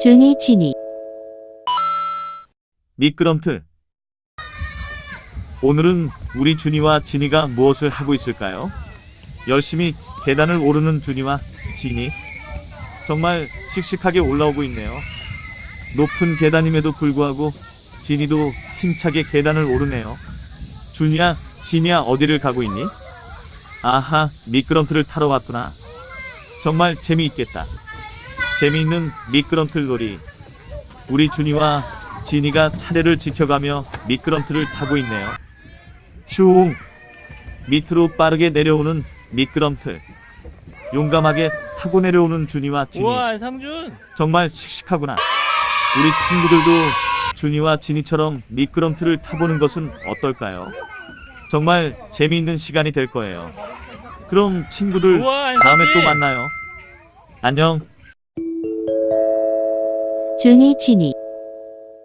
준이, 진이. 미끄럼틀. 오늘은 우리 준이와 진이가 무엇을 하고 있을까요? 열심히 계단을 오르는 준이와 진이. 정말 씩씩하게 올라오고 있네요. 높은 계단임에도 불구하고 진이도 힘차게 계단을 오르네요. 준이야, 진이야 어디를 가고 있니? 아하, 미끄럼틀을 타러 왔구나. 정말 재미있겠다. 재미있는 미끄럼틀 놀이. 우리 준이와 진이가 차례를 지켜가며 미끄럼틀을 타고 있네요. 슝! 밑으로 빠르게 내려오는 미끄럼틀. 용감하게 타고 내려오는 준이와 진이. 우와 상준 정말 씩씩하구나. 우리 친구들도 준이와 진이처럼 미끄럼틀을 타보는 것은 어떨까요? 정말 재미있는 시간이 될 거예요. 그럼 친구들 우와 다음에 또! 만나요. 안녕. 준이, 진이.